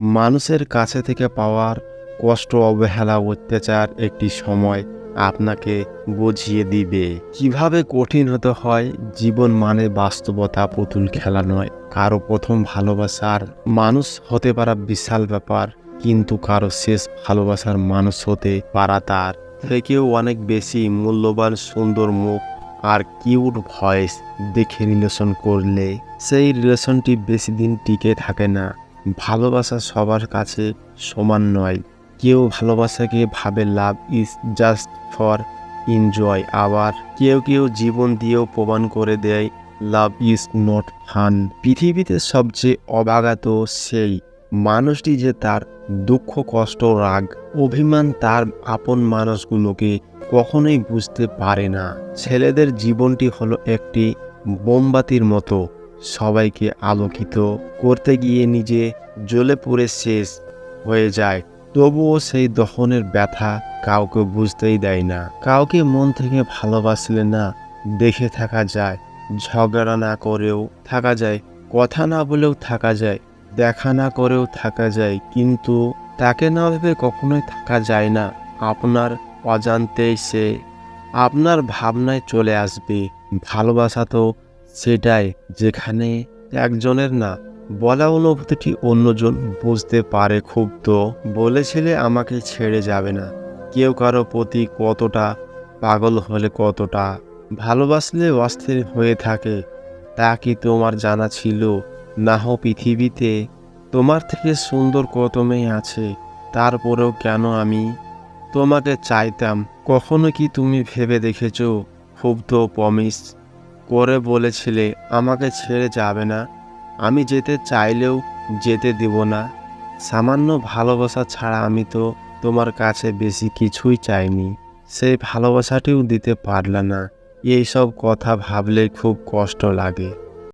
মানুষের কাছে থেকে পাওয়ার কষ্ট, অবহেলা, অত্যাচার একটি সময় আপনাকে বুঝিয়ে দিবে। কীভাবে কঠিন হতে হয়? জীবন মানে বাস্তবতা, পুতুল খেলা নয়। কারও প্রথম ভালোবাসার মানুষ হতে পারা বিশাল ব্যাপার, কিন্তু কারও শেষ ভালোবাসার মানুষ হতে পারা তার থেকেও অনেক বেশি মূল্যবান, সুন্দর মুখ আর কিউট ভয়েস দেখে রিলেশন করলে সেই রিলেশনটি বেশি দিন টিকে থাকে না। ভালোবাসা সবার কাছে সমান নয়। কেউ ভালোবাসাকে ভাবে love is just for enjoy. আবার কেউ কেউ জীবন দিয়েও প্রমাণ করে দেয়, লাভ ইজ নট ফান। পৃথিবীতে সবচেয়ে অবাগাত সেই মানুষটি যে তার দুঃখ, কষ্ট, রাগ, অভিমান, তার আপন মানুষগুলোকে কখনোই বুঝতে পারে না। ছেলেদের জীবনটি হলো একটি মোমবাতির মতো। সবাইকে আলোকিত করতে গিয়ে নিজে জ্বলে পুড়ে শেষ হয়ে যায়। তবুও সেই দহনের ব্যথা কাউকে বুঝতেই দেয় না। কাউকে মন থেকে ভালোবাসলে না, দেখে থাকা যায়, ঝগড়া না করেও থাকা যায়, কথা না বলেও থাকা যায়, দেখা না করেও থাকা যায়, কিন্তু তাকে না ভেবে কখনোই থাকা যায় না। আপনার অজান্তেই সে আপনার ভাবনায় চলে আসবে। ভালোবাসা তো সেটাই যেখানে একজনের না, বলা অনুভূতিটি অন্যজন বুঝতে পারে খুব তো। বলেছিলে আমাকে ছেড়ে যাবে না। কেউ কারও প্রতি কতটা পাগল হলে কতটা ভালোবাসলে অস্থির হয়ে থাকে, তা কি তোমার জানা ছিল? না হো পৃথিবীতে তোমার থেকে সুন্দর কত মেয়ে আছে, তারপরেও কেন আমি তোমাকে চাইতাম? কখনো কি তুমি ভেবে দেখেছ? খুব তো করে বলেছিলে, আমাকে ছেড়ে যাবে না। আমি যেতে চাইলেও যেতে দেব না। সামান্য ভালোবাসা ছাড়া আমি তো তোমার কাছে বেশি কিছুই চাইনি। সেই ভালোবাসাটিও দিতে পারলা না। এইসব কথা ভাবলে খুব কষ্ট লাগে।